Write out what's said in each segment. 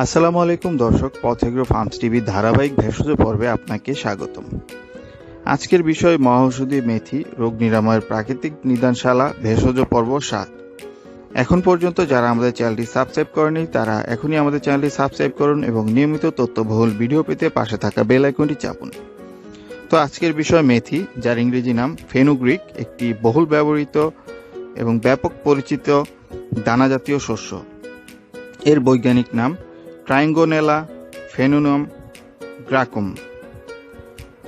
আসসালামু আলাইকুম দর্শক পথেগ্রো ফার্মস টিভির ধারাবাহিক ভেষজ পর্বে আপনাকে স্বাগতম। আজকের বিষয় মহাঔষধি মেথি, রোগ নিরাময়ের প্রাকৃতিক নিদানশালা, ভেষজ পর্ব সাত। এখন পর্যন্ত যারা আমাদের চ্যানেলটি সাবস্ক্রাইব করেনি তারা এখনই আমাদের চ্যানেলটি সাবস্ক্রাইব করুন এবং নিয়মিত তথ্যবহুল ভিডিও পেতে পাশে থাকা বেল আইকনটি চাপুন। তো আজকের বিষয় মেথি, যার ইংরেজি নাম ফেনুগ্রিক একটি বহুল ব্যবহৃত এবং ব্যাপক পরিচিত দানাজাতীয় শস্য। এর বৈজ্ঞানিক নাম ট্রাইঙ্গোনেলা ফেনুনম গ্রাকুম।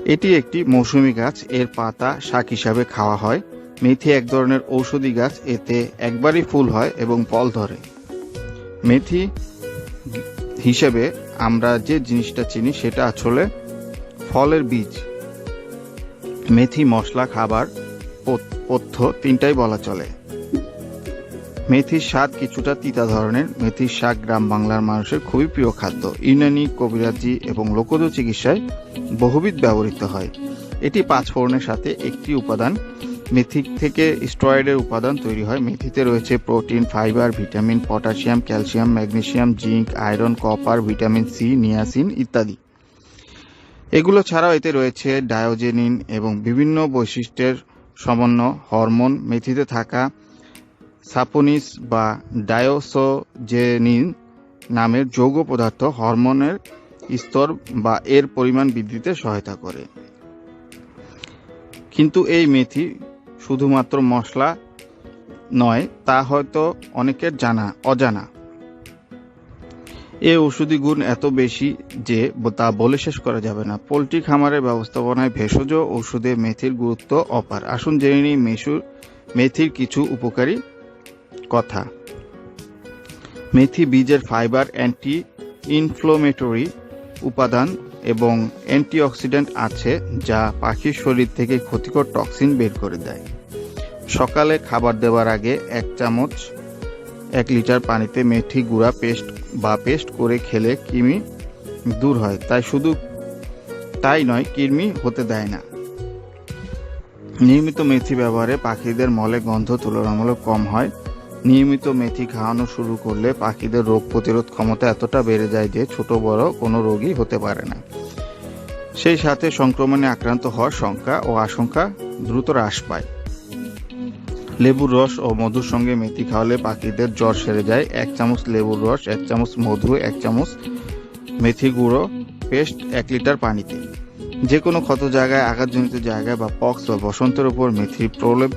এটি একটি মৌসুমী গাছ, এর পাতা শাক হিসাবে খাওয়া হয়। মেথি এক ধরনের ঔষধি গাছ, এতে একবারই ফুল হয় এবং ফল ধরে। মেথি হিসেবে আমরা যে জিনিসটা চিনি সেটা আসলে ফলের বীজ। মেথি, মশলা, খাবার পথ্য- তিনটাই বলা চলে। মেথির স্বাদ কিছুটা তিতা ধরনের। মেথির শাক গ্রাম বাংলার মানুষের খুবই প্রিয় খাদ্য। ইউনানি, কবিরাজি এবং লোকজ চিকিৎসায় বহুবিধ ব্যবহৃত হয়। এটি পাঁচ ফোড়নের সাথে একটি উপাদান। মেথি থেকে স্টেরয়েডের উপাদান তৈরি হয়। মেথিতে রয়েছে protein, fibre, vitamin, potassium, calcium magnesium zinc, iron, copper, vitamin C, niacin ইত্যাদি। এগুলো ছাড়াও এতে রয়েছে ডায়োজেনিন এবং বিভিন্ন বৈশিষ্ট্যের সমন্বয় হরমোন। মেথিতে থাকা সাপোনিস বা ডায়োসোজেনিন নামের যৌগ পদার্থ হরমোনের স্তর বা এর পরিমাণ বৃদ্ধিতে সহায়তা করে। কিন্তু এই মেথি শুধুমাত্র মশলা নয়, তা হয়তো অনেকের জানা, অজানা। এ ওষুধি গুণ এত বেশি যে তা বলে শেষ করা যাবে না। পোলট্রি খামারের ব্যবস্থাপনায় ভেষজ ঔষধে মেথির গুরুত্ব অপার। আসুন জেনে নিই মেসুর মেথির কিছু উপকারী কথা। মেথি বীজের ফাইবার অ্যান্টি ইনফ্লোমেটরি উপাদান এবং অ্যান্টিঅক্সিডেন্ট আছে যা পাখির শরীর থেকে ক্ষতিকর টক্সিন বের করে দেয়। সকালে খাবার দেওয়ার আগে এক চামচ, এক লিটার পানিতে মেথি গুঁড়া পেস্ট বা পেস্ট করে খেলে কৃমি দূর হয়। তাই শুধু তাই নয়, কৃমি হতে দেয় না। নিয়মিত মেথি ব্যবহারে পাখিদের মলে গন্ধ তুলনামূলক কম হয়। নিয়মিত মেথি খাওয়ানো শুরু করলে পাখিদের রোগ প্রতিরোধ ক্ষমতা এতটা বেড়ে যায় যে ছোট বড় কোনো রোগই হতে পারে না। সেই সাথে সংক্রমণে আক্রান্ত হওয়ার সংখ্যা ও আশঙ্কা দ্রুত হ্রাস পায়। লেবুর রস ও মধুর সঙ্গে মেথি খাওয়ালে পাখিদের জ্বর সেরে যায়। এক চামচ লেবুর রস, এক চামচ মধু, এক চামচ মেথি গুঁড়ো, পেস্ট, এক লিটার পানিতে। যে কোনো ক্ষত জায়গায়, আঘাতজনিত জায়গায় বা পক্স বা বসন্তের উপর মেথির প্রলেপ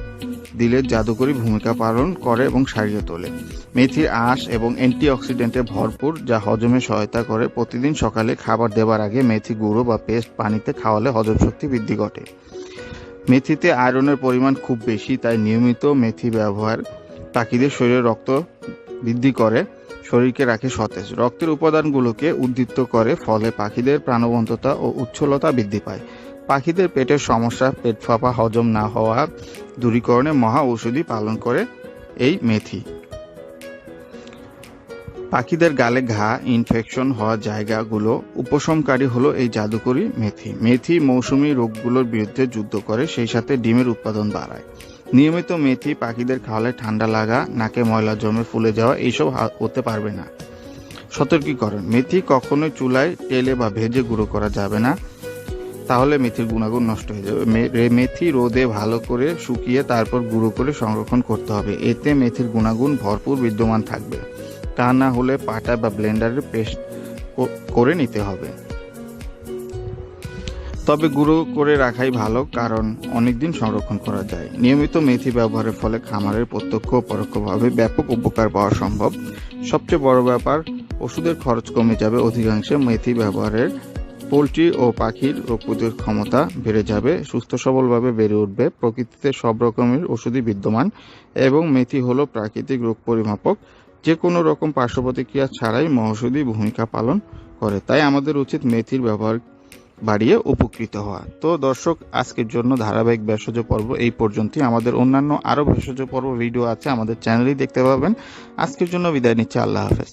দিলে জাদুকরী ভূমিকা পালন করে এবং সারিয়ে তোলে। মেথির আঁশ এবং অ্যান্টিঅক্সিডেন্টে ভরপুর, যা হজমে সহায়তা করে প্রতিদিন সকালে খাবার দেওয়ার আগে মেথি গুঁড়ো বা পেস্ট পানিতে খাওয়ালে হজম শক্তি বৃদ্ধি ঘটে। মেথিতে আয়রনের পরিমাণ খুব বেশি, তাই নিয়মিত মেথি ব্যবহার পাখিদের শরীরে রক্ত বৃদ্ধি করে, শরীরকে রাখে সতেজ। রক্তের উপাদানগুলোকে উদ্দীপ্ত করে, ফলে পাখিদের প্রাণবন্ততা ও উচ্ছলতা বৃদ্ধি পায়। পাখিদের পেটের সমস্যা, পেট ফাঁপা, হজম না হওয়া দূরীকরণে মহা ঔষধি পালন করে এই মেথি। পাখিদের গালে ঘা ইনফেকশন হওয়া জায়গাগুলো উপশমকারী হলো এই জাদুকরি মেথি। মেথি মৌসুমী রোগগুলোর বিরুদ্ধে যুদ্ধ করে, সেই সাথে ডিমের উৎপাদন বাড়ায়। নিয়মিত মেথি পাখিদের খাওয়ালে ঠান্ডা লাগা, নাকে ময়লা জমে ফুলে যাওয়া, এইসব হতে পারবে না। সতর্কীকরণ। মেথি কখনোই চুলায় তেলে বা ভেজে গুঁড়ো করা যাবে না। তাহলে মেথির গুণাগুণ নষ্ট হয়ে যাবে। মেথি রোদে ভালো করে শুকিয়ে তারপর গুঁড়ো করে সংরক্ষণ করতে হবে। এতে মেথির গুণাগুণ ভরপুর বিদ্যমান থাকবে। তা না হলে পাটা বা ব্লেন্ডারে পেস্ট করে নিতে হবে। তবে গুঁড়ো করে রাখাই ভালো, কারণ অনেকদিন সংরক্ষণ করা যায়। নিয়মিত মেথি ব্যবহারের ফলে খামারের প্রত্যক্ষ ও পরোক্ষভাবে ব্যাপক উপকার পাওয়া সম্ভব। সবচেয়ে বড় ব্যাপার, ওষুধের খরচ কমে যাবে। অধিকাংশে মেথি ব্যবহারের পোলট্রি ও পাখির রোগ প্রতিরোধ ক্ষমতা বেড়ে যাবে, সুস্থ সবলভাবে বেড়ে উঠবে, প্রকৃতিতে সব রকমের ওষুধই বিদ্যমান এবং মেথি হলো প্রাকৃতিক রোগ পরিমাপক। যে কোনো রকম পার্শ্ব প্রতিক্রিয়া ছাড়াই মহৌষধি ভূমিকা পালন করে, তাই আমাদের উচিত মেথির ব্যবহার বাড়িয়ে উপকৃত হওয়া। তো দর্শক, আজকের জন্য ধারাবাহিক ভেষজ পর্ব এই পর্যন্তই। আমাদের অন্যান্য আরও ভেষজ পর্ব ভিডিও আছে আমাদের চ্যানেলেই দেখতে পাবেন। আজকের জন্য বিদায় নিচ্ছে, আল্লাহ হাফেজ।